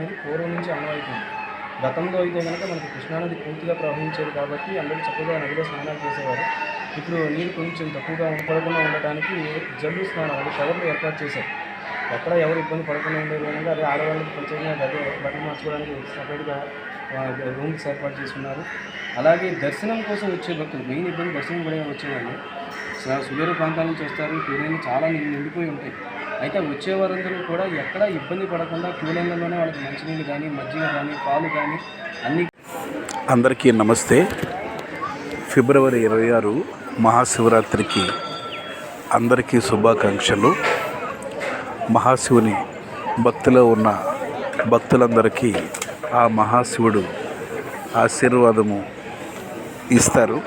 అనేది పూర్వం నుంచి ఆనవాయితీ గతంలో అయితే కనుక మనకి కృష్ణానది పూర్తిగా ప్రవహించేది కాబట్టి అందరూ చక్కగా నదిలో స్నానాలు చేసేవారు. ఇప్పుడు నీరు కొంచెం తక్కువగా పడకుండా ఉండటానికి జల్లు స్నానం అంటే షవర్లు ఏర్పాటు చేశారు. ఎక్కడ ఎవరు ఇబ్బంది పడకుండా ఉండే విధంగా అదే ఆడవాళ్ళకి ప్రత్యేకంగా గది బట్టలు మార్చుకోవడానికి సపరేట్గా రూమ్స్ ఏర్పాటు చేసుకున్నారు. అలాగే దర్శనం కోసం వచ్చే భక్తులు మెయిన్ ఇబ్బంది దర్శనం కూడా వచ్చేవాళ్ళు. సుదూర ప్రాంతాల నుంచి వస్తారు. చాలా నిండిపోయి ఉంటాయి. అయితే వచ్చే వారందరూ కూడా ఎక్కడ ఇబ్బంది పడకుండా క్యూ లైన్లలోనే వాళ్ళకి మంచినీళ్ళు కానీ మజ్జిగ కానీ పాలు కానీ అన్ని అందరికీ నమస్తే. ఫిబ్రవరి ఇరవై ఆరు మహాశివరాత్రికి అందరికీ శుభాకాంక్షలు. మహాశివుని భక్తిలో ఉన్న భక్తులందరికీ ఆ మహాశివుడు ఆశీర్వాదము ఇస్తారు.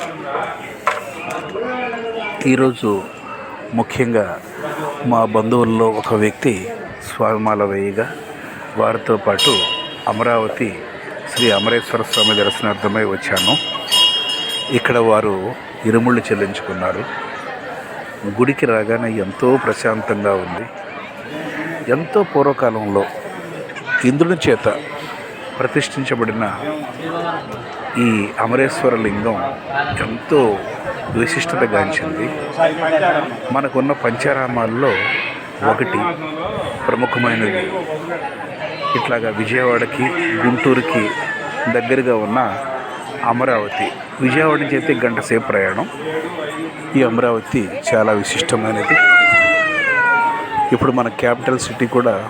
ఈరోజు ముఖ్యంగా మా బంధువుల్లో ఒక వ్యక్తి స్వామిమాల వేయగా వారితో పాటు అమరావతి శ్రీ అమరేశ్వర స్వామి దర్శనార్థమై వచ్చాను. ఇక్కడ వారు ఇరుముళ్ళు చెల్లించుకున్నారు. గుడికి రాగానే ఎంతో ప్రశాంతంగా ఉంది. ఎంతో పూర్వకాలంలో ఇంద్రుని చేత ప్రతిష్ఠించబడిన ఈ అమరేశ్వర లింగం ఎంతో విశిష్టత గాంచింది. మనకున్న పంచారామాల్లో ఒకటి ప్రముఖమైనది. ఇట్లాగా విజయవాడకి గుంటూరుకి దగ్గరగా ఉన్న అమరావతి. విజయవాడ నుంచి అయితే గంట సేపు ప్రయాణం. ఈ అమరావతి చాలా విశిష్టమైనది. ఇప్పుడు మన క్యాపిటల్ సిటీ కూడా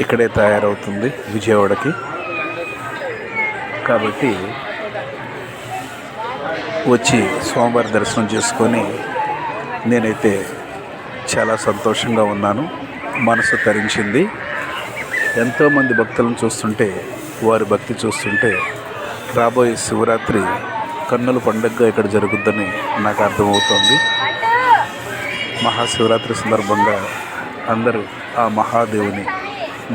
ఇక్కడే తయారవుతుంది విజయవాడకి. కాబట్టి వచ్చి స్వామివారి దర్శనం చేసుకొని నేనైతే చాలా సంతోషంగా ఉన్నాను. మనసు తరించింది. ఎంతోమంది భక్తులను చూస్తుంటే వారి భక్తి చూస్తుంటే రాబోయే శివరాత్రి కన్నుల పండుగగా ఇక్కడ జరుగుద్దని నాకు అర్థమవుతోంది. మహాశివరాత్రి సందర్భంగా అందరూ ఆ మహాదేవుని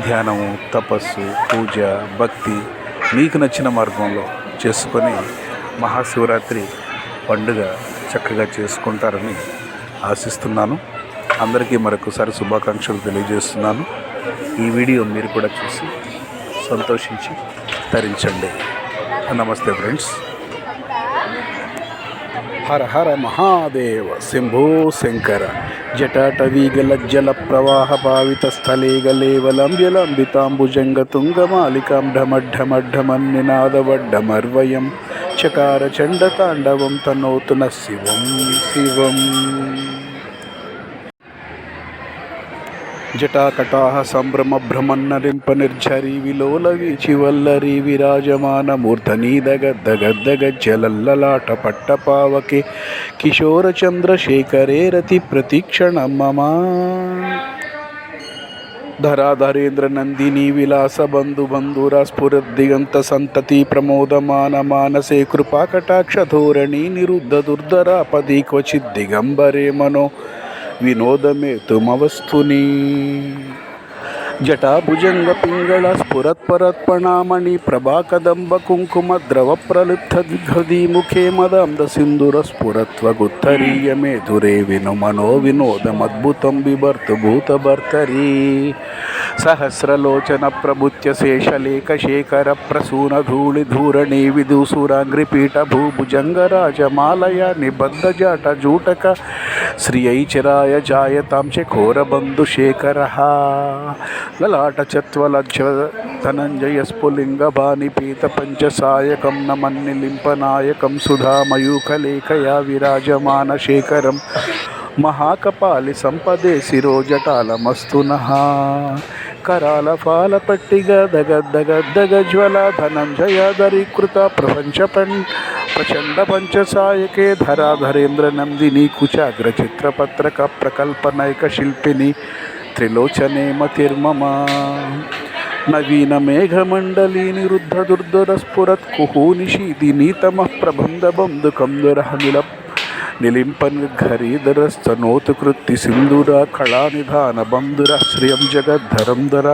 ధ్యానము తపస్సు పూజ భక్తి మీకు నచ్చిన మార్గంలో చేసుకొని మహాశివరాత్రి పండుగ చక్కగా చేసుకుంటారని ఆశిస్తున్నాను. అందరికీ మరొకసారి శుభాకాంక్షలు తెలియజేస్తున్నాను. ఈ వీడియో మీరు కూడా చూసి సంతోషించి తరించండి. నమస్తే ఫ్రెండ్స్. హర హర మహాదేవ శంభో శంకర. జటాటవీగలజ్జల ప్రవాహ భావిత స్థలే గలేవలంబ్యలంబితాంబుజంగ తుంగమాలికాం ఢమఢమఢమన్నినాదవడ్డమర్వయం చకార చండతాండవం తనోతున శివం శివం. జటాకటాహ సంభ్రమ భ్రమన్నరింప నిర్ఝరి విలోల వీచి వల్లరి విరాజమాన మూర్ధనీ దగద్దగద్దగ జలల్లలాట పట్టపావకే కిశోర చంద్రశేఖరే రతి ప్రతీక్షణ మమా ధరాధరేంద్ర నందిని విలాస బంధు బంధుర స్ఫురద్దిగంత సంతతి ప్రమోదమాన మానసే కృపాకటాక్ష ధోరణి నిరుద్ధ దుర్ధరాపది క్వచిద్ దిగంబరే మనో వినోదమే తుమవస్తుని. జటాభుజంగ పింగళ స్ఫురత్పరత్పణామణి ప్రభాకదంబ కుంకుమ ద్రవ ప్రలుప్త దిగ్హృది ముఖే మదంద సింధుర స్ఫురత్వగుత్తరీయ మేధురే విను మనో వినోదమద్భుతం బిభర్తు భూతభర్తరీ. సహస్రలోచన ప్రభుత్య శేషలేఖ శేఖర ప్రసూన ధూళి ధూరణి విదూసురాంగ్రిపీఠ భూభుజంగరాజమాలయ నిబద్ధ జాట జూటక శ్రీ ఐచరాయ జాయతాం చోరబంధు శేఖర. లలాట చత్వలజ్జ ధనంజయ స్ఫులింగ బాణిపీత పంచసాయకం నమన్నిలింపనాయకం సుధామయూఖలేఖయా విరాజమాన శేఖరం. మహాకపాలి సంపదే శిరోజటాలమస్తు కరాల ఫాల పట్టిగా దగద్దగద్దగ జ్వల ధనంజయ దరీకృత ప్రపంచ ప్రచండ పంచసాయకే ధరాధరేంద్ర నందిని కుచాగ్ర చిత్రపత్రక ప్రకల్పనైక శిల్పిని త్రిలోచనే మతిర్మమ. నవీన మేఘమండలీ నిరుద్ధ దుర్ధర స్ఫురత్ కుహూనిషీది నీతమ ప్రబంధ బంధు కృత్తి సింధుర కళానిధాన బంధుర శ్రియం జగద్ధరం ధర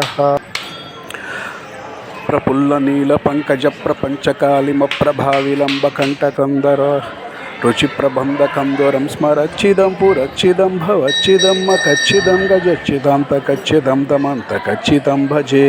ప్రఫుల్ల నీల పంకజ ప్రపంచకాలిమ ప్రభావిలంబ కంటకందర రుచి ప్రబంధ కందోరం స్మరచ్చిదం పురచ్చిదం భవచ్చిదం మకచ్చిదం గజచ్చిదం తకచ్చిదం దమంత కచ్చితం భజే.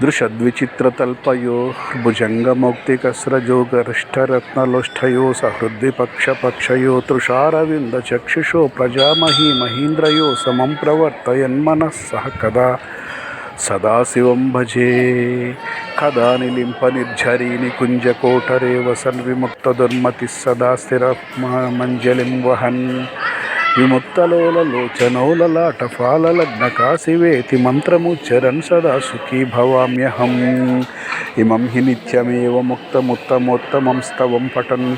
దృషద్విచిత్రతల్పయో విభ్రమద్భ్రమద్భుజం మద్భుజంగమస్వర నిర్ఘమత్క్రమస్ఫురత్కరాలపాలహావ్యవాడ్దిమిద్ధిమిద్వినన్మృదంగ తుంగమంగళత్వనిక్రమ ప్రవర్తిత ప్రచండ భుజంగమౌక్తికస్రజో గరిష్టరత్నలోష్ఠయో సహృద్విపక్షపక్షయో తృషారవిందచక్షుషో ప్రజామహీ మహీంద్రయో సమం ప్రవర్తయన్మనః సహ కదా సదాశివం భజే కదా నిలింప నిర్ఝరీ కుంజకోటరే వసన్ విముక్త దుర్మతి సదా స్థిర మంజలిం వహన్ విముక్తలోల విముక్తలోలలోచనౌలలాట ఫాలలగ్న కాశివేతి మంత్రము చరణ్ సదా సుఖీ భవామ్యహం. ఇమం హి నిత్యమేవ ముక్తముత్తమోత్తమం స్తవం పఠన్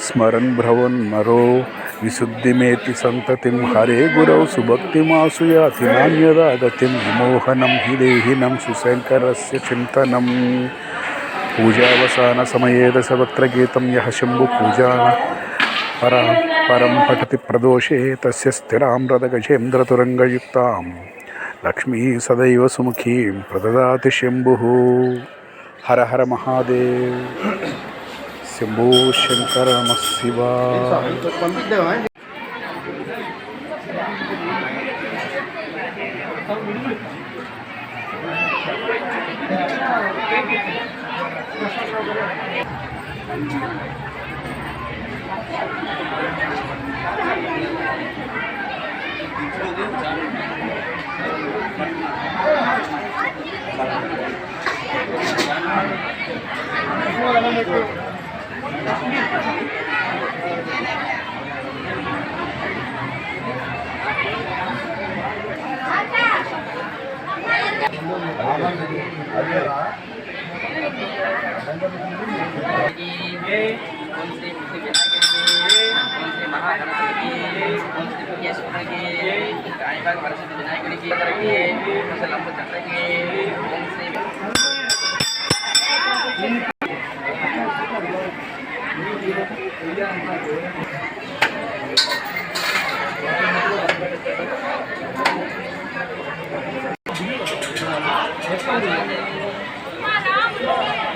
స్మరన్ భ్రవన్ మరో విశుద్ధిమేతి సంతతిం హరే గురౌ సుభక్తిమాసుయాతి నాణ్యదా గతిం విమోహనం హి దేహినం సుశంకరస్య చింతనం. పూజావసాన సమయే దశవక్త్ర గీతం యహ శంభు పూజా పర పరం పఠతి ప్రదోషే తస్య స్థిరామ్రదగజేంద్రతురంగయుక్తాం లక్ష్మీ సదైవ సుముఖీం ప్రదదాతి శంభు హర హర మహాదేవ్ శంభో శంకర 이게 원스테이프 되게 कहा किसिटी की गाय के बारे से विदाई करीजिए जनता के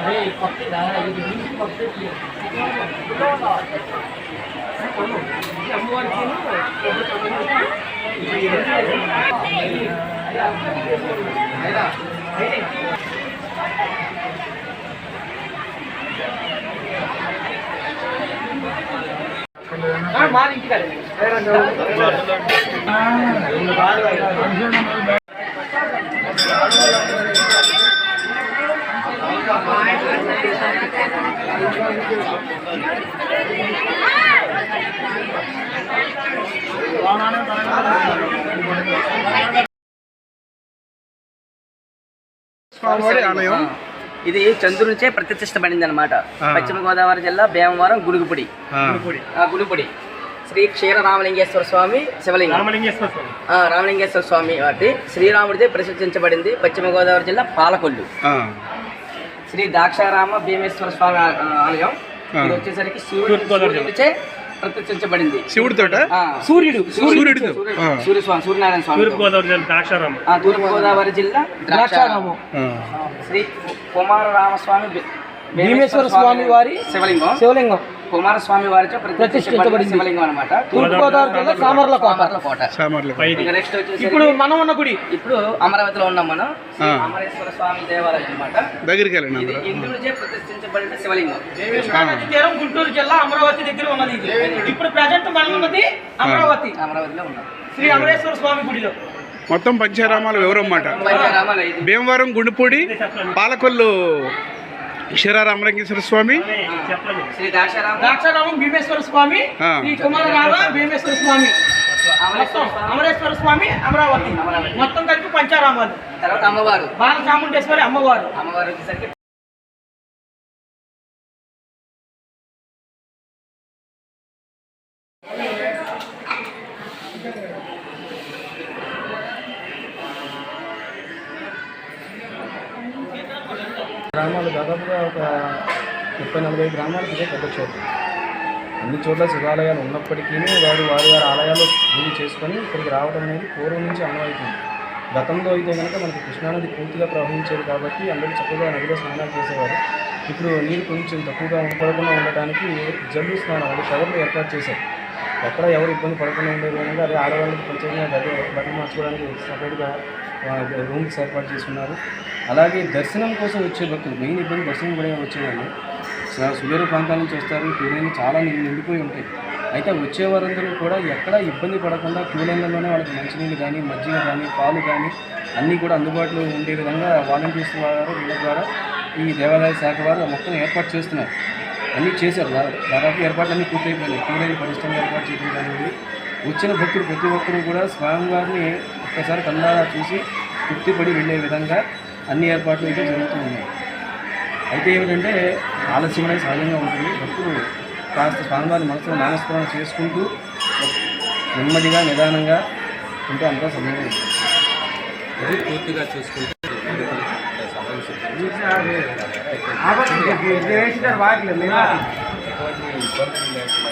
내 겉에 나라 여기 민심 겉에 아, 많이 기다려. 아, ఇది చంద్రునిచే ప్రతిష్ఠించబడింది అనమాట ఆ. పశ్చిమ గోదావరి జిల్లా భీమవరం గుడుగుపుడి గుడుపుడి శ్రీ క్షీర రామలింగేశ్వర స్వామి శివలింగం. ఆ, రామలింగేశ్వర స్వామి వాటి శ్రీరాముడిదే ప్రసిద్ధించబడింది పశ్చిమ గోదావరి జిల్లా పాలకొల్లు. శ్రీ దాక్షారామ భీమేశ్వర స్వామి ఆలయం. ఇది వచ్చేసరికి సూర్యుడిచే ప్రతిష్ఠించబడింది. శివుడితోట ఆ, సూర్యుడు. సూర్యుడితో. ఆ. సూర్య స్వామి సూర్యనారాయణ స్వామి తూర్పుగోదావరి జిల్లా ద్రాక్షారామం తూర్పు గోదావరి జిల్లా ద్రాక్షారామం శ్రీ కుమార రామస్వామి భీమేశ్వర స్వామి వారి శివలింగం. శివలింగం. కుమారస్వామి వారితో ప్రతిష్ఠించబడిన శివలింగం అనమాట తూర్పుగోదావరి జిల్లా కోట. సామర్ల ఇక నెక్స్ట్ వచ్చేసి ఇప్పుడు మనం ఉన్న గుడి. ఇప్పుడు అమరావతిలో ఉన్నాం మనం. అమరేశ్వర స్వామి దేవాలయం అన్నమాట. దగ్గరికి వెళ్ళండి ఇంద్రుడిచే ప్రతిష్ఠించబడిన శివలింగం. తీరం గుంటూరు జిల్లా అమరావతి దగ్గర ఉన్నది ఇది. ఇప్పుడు ప్రజెంట్ మనం ఉన్నది అమరావతి. అమరావతిలో ఉన్నాం శ్రీ అమరేశ్వర స్వామి గుడిలో. మొత్తం పంచారామాల వివరం మాట పంచారామాలు ఐదు. భీమవరం గుండుపూడి పాలకొల్లు క్షీరారామలింగేశ్వర స్వామి. చెప్పలేదు శ్రీ ద్రాక్షారామం భీమేశ్వర స్వామి. శ్రీ కుమారరామ భీమేశ్వర స్వామి. అమరేశ్వర స్వామి అమరావతి. అమరావతి. మొత్తం కలిపి పంచారామాలు. తర్వాత అమ్మవారు. బాలచాముండేశ్వరి అమ్మవారు. అమ్మవారు గ్రామాలు దాదాపుగా ఒక ముప్పై నలభై గ్రామాలకు ఇదే పెద్ద చోటు అన్ని చోట్ల శివాలయాలు ఉన్నప్పటికీ వారు వారి వారి ఆలయాలు పూజ చేసుకొని ఇక్కడికి రావడం అనేది పూర్వం నుంచి అనువైతుంది గతంలో అయితే కనుక మనకి కృష్ణానది పూర్తిగా ప్రవహించేది కాబట్టి అందరూ చక్కగా నదిలో స్నానాలు చేసేవారు. ఇప్పుడు నీరు కొంచెం తక్కువగా పడకుండా ఉండటానికి జల్లు స్నానం అంటే షవర్లు ఏర్పాటు చేశారు. ఎక్కడ ఎవరు ఇబ్బంది పడకుండా ఉండేది విధంగా అదే ఆడవాళ్ళకి కొంచెంగా గది బట్టలు మార్చుకోవడానికి సపరేట్గా రూమ్స్ ఏర్పాటు చేసుకున్నారు. అలాగే దర్శనం కోసం వచ్చే భక్తులు మెయిన్ ఇబ్బంది దర్శనం కూడా వచ్చేవాళ్ళు. సుదూర ప్రాంతాల నుంచి వస్తారు క్యూ లైన్లు చాలా నిండిపోయి ఉంటాయి. అయితే వచ్చే వారందరూ కూడా ఎక్కడ ఇబ్బంది పడకుండా క్యూ లైన్లలోనే వాళ్ళకి మంచినీళ్ళు కానీ మజ్జిగ కానీ పాలు కానీ అన్నీ కూడా అందుబాటులో ఉండే విధంగా వాలంటీర్స్ వారు వీళ్ళ ద్వారా ఈ దేవాలయ శాఖ వారు మొత్తం ఏర్పాటు చేస్తున్నారు. అన్నీ చేశారు. దాదాపు ఏర్పాట్లు అన్నీ పూర్తయిపోయినాయి. క్యూ లైన్ పరిశ్రమ ఏర్పాటు చేయడం కానివ్వండి వచ్చిన భక్తులు ప్రతి ఒక్కరూ కూడా స్వామివారిని ఒక్కసారి కన్నారా చూసి తృప్తిపడి వెళ్ళే విధంగా అన్ని ఏర్పాట్లు అయితే జరుగుతూ ఉన్నాయి అయితే ఏమిటంటే ఆలస్యం అనేది సహజంగా ఉంటుంది భక్తులు కాస్త స్వామివారి మనసులో నామస్మరణ చేసుకుంటూ నెమ్మదిగా నిదానంగా ఉంటే అంతా సమయంగా ఉంటుంది ఇది పూర్తిగా చూసుకుంటే సమస్య ఎటువంటి ఇబ్బందులు లేకుండా